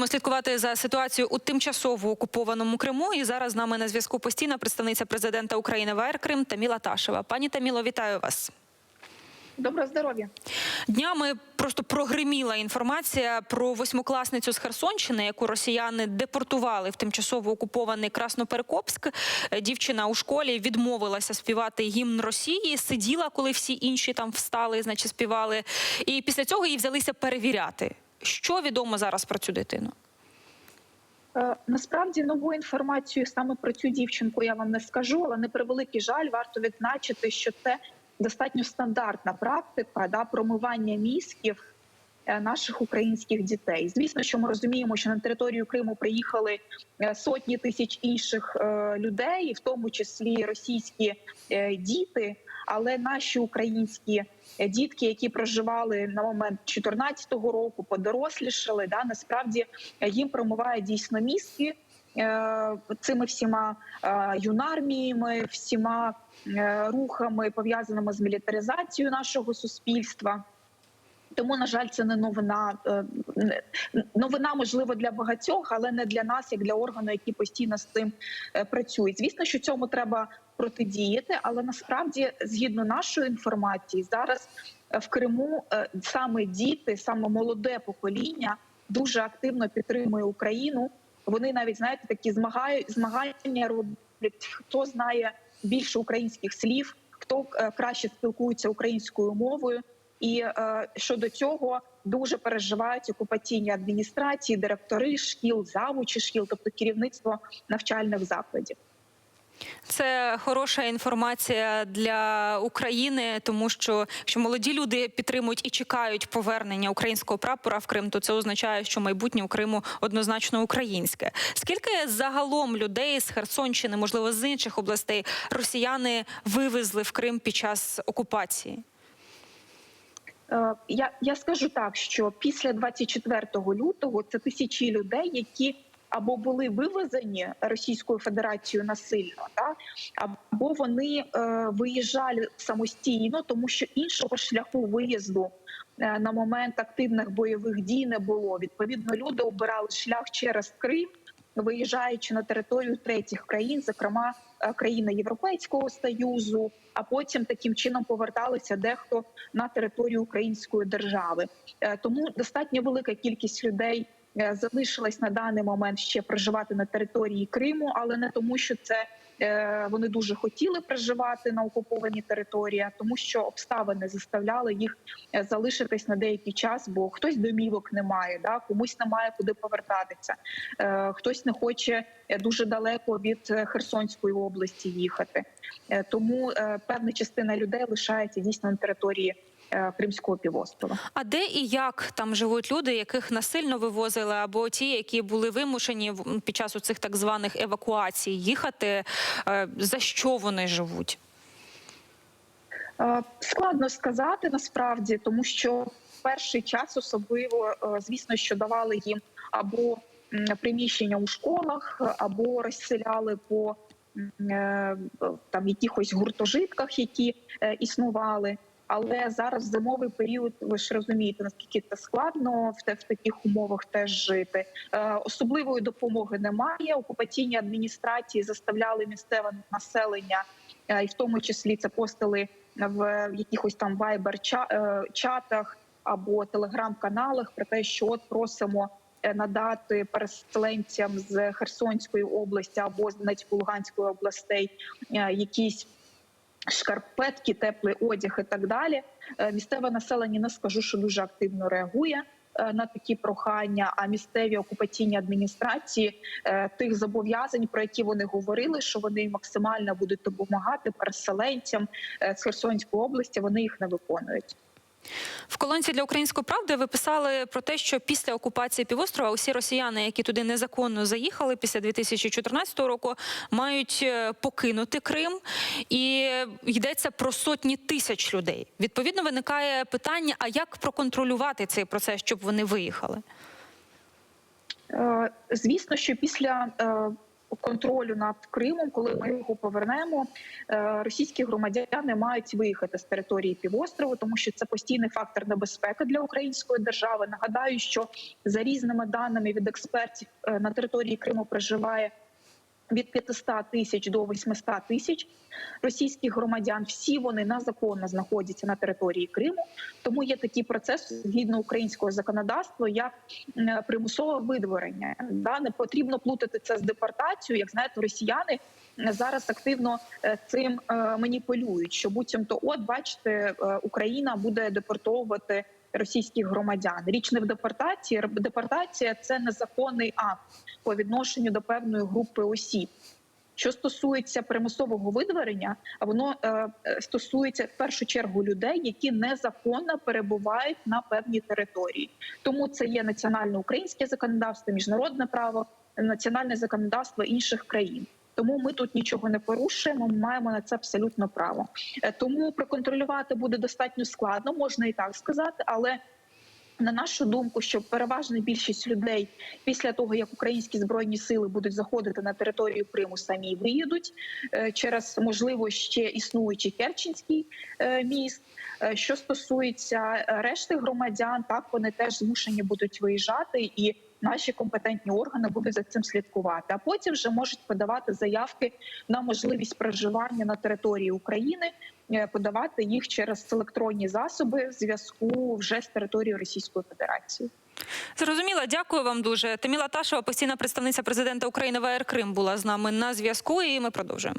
Продовжуємо слідкувати за ситуацією у тимчасово окупованому Криму. І зараз з нами на зв'язку постійна представниця президента України ВР Крим Таміла Ташева. Пані Таміло, вітаю вас. Доброго здоров'я. Днями просто прогриміла інформація про восьмикласницю з Херсонщини, яку росіяни депортували в тимчасово окупований Красноперекопськ. Дівчина у школі відмовилася співати гімн Росії, сиділа, коли всі інші там встали, значить співали. І після цього її взялися перевіряти. Що відомо зараз про цю дитину? Е, Насправді нову інформацію саме про цю дівчинку я вам не скажу, але на превеликий жаль, варто відзначити, що це достатньо стандартна практика да, промивання мізків е, наших українських дітей. Звісно, що ми розуміємо, що на територію Криму приїхали е, сотні тисяч інших людей, в тому числі російські діти. Але наші українські е, дітки, які проживали на момент 2014 року, подорослішали, да насправді е, їм промиває дійсно мізки е, цими всіма юнарміями, всіма рухами пов'язаними з мілітаризацією нашого суспільства. Тому, на жаль, це не новина. Новина можливо для багатьох, але не для нас, як для органу, які постійно з цим працюють. Звісно, що цьому треба протидіяти, але насправді, згідно нашої інформації, зараз е, в Криму е, саме діти, саме молоде покоління дуже активно підтримує Україну. Вони навіть знаєте такі змагаю- змагання роблять. Хто знає більше українських слів, хто е, краще спілкується українською мовою. І щодо цього дуже переживають окупаційні адміністрації, директори шкіл, завучі шкіл, тобто керівництво навчальних закладів. Це хороша інформація для України, тому що якщо молоді люди підтримують і чекають повернення українського прапора в Крим, то це означає, що майбутнє у Криму однозначно українське. Скільки загалом людей з Херсонщини, можливо, з інших областей, росіяни вивезли в Крим під час окупації? Е, Я, я скажу так, що після 24 лютого це тисячі людей, які або були вивезені Російською Федерацією насильно, та або вони е, виїжджали самостійно, тому що іншого шляху виїзду е, на момент активних бойових дій не було. Відповідно, люди обирали шлях через Крим. Виїжджаючи на територію третіх країн, зокрема е, країни Європейського союзу, а потім таким чином поверталися дехто на територію Української держави. Тому достатньо велика кількість людей залишилась на даний момент ще проживати на території Криму, але не тому, що це е, вони дуже хотіли проживати на окупованій території, а тому що обставини заставляли їх е, залишитись на деякий час, бо хтось домівок не має, да комусь немає куди повертатися, е, хтось не хоче е, дуже далеко від е, Херсонської області їхати. Е, Тому е, певна частина людей лишається дійсно на території е, Кримського півострова. А де і як там живуть люди, яких насильно вивозили, або ті, які були вимушені під час цих так званих евакуацій їхати? Е, За що вони живуть? Е, Складно сказати насправді, тому що перший час особливо, е, звісно, що давали їм або приміщення у школах, або розселяли по е, там якихось гуртожитках, які е, існували. Але зараз зимовий період ви ж розумієте, наскільки це складно в, в таких умовах теж жити. Е, особливої допомоги немає. Окупаційні адміністрації заставляли місцеве населення, е, і в тому числі це постили в якихось там вайбер-чатах або телеграм-каналах про те, що от просимо е, надати переселенцям з Херсонської області або з Донецько-Луганської областей е, якісь шкарпетки, теплий одяг і так далі. Е, Місцеве населення не скажу, що дуже активно реагує е, на такі прохання. А місцеві окупаційні адміністрації е, тих зобов'язань, про які вони говорили, що вони максимально будуть допомагати переселенцям з Херсонської області, вони їх не виконують. В колонці для української правди ви писали про те, що після окупації півострова усі росіяни, які туди незаконно заїхали після 2014 року, мають е, покинути Крим, і йдеться про сотні тисяч людей. Відповідно, виникає питання: а як проконтролювати цей процес, щоб вони виїхали? Е, Звісно, що після е, контролю над Кримом, коли ми його повернемо, е, російські громадяни мають виїхати з території півострову, тому що це постійний фактор небезпеки для української держави. Нагадаю, що за різними даними від експертів е, на території Криму проживає від 500 тисяч до 800 тисяч російських громадян. Всі вони незаконно знаходяться на території Криму. Тому є такий процес згідно українського законодавства, як примусове видворення. Да, не потрібно плутати це з депортацією. Як знаєте, росіяни зараз активно е, цим е, маніпулюють. Що буцімто, от бачите, е, Україна буде депортовувати. Російських громадян річ не в депортації. Депортація це незаконний акт по відношенню до певної групи осіб. Що стосується примусового видворення, воно е, е, стосується в першу чергу людей, які незаконно перебувають на певній території. Тому це є національне українське законодавство, міжнародне право, національне законодавство інших країн. Тому ми тут нічого не порушуємо. Ми маємо на це абсолютно право. Е, Тому проконтролювати буде достатньо складно, можна і так сказати, але на нашу думку, що переважна більшість людей після того, як українські збройні сили будуть заходити на територію Криму, самі виїдуть е, через можливо ще існуючий Керченський е, міст. Що стосується решти громадян, так вони теж змушені будуть виїжджати і. Наші компетентні органи будуть за цим слідкувати, а потім вже можуть подавати заявки на можливість проживання на території України, е, подавати їх через електронні засоби зв'язку вже з територією Російської Федерації. Зрозуміло, дякую вам дуже. Таміла Ташева, постійна представниця президента України в АР Крим, була з нами на зв'язку, і ми продовжуємо.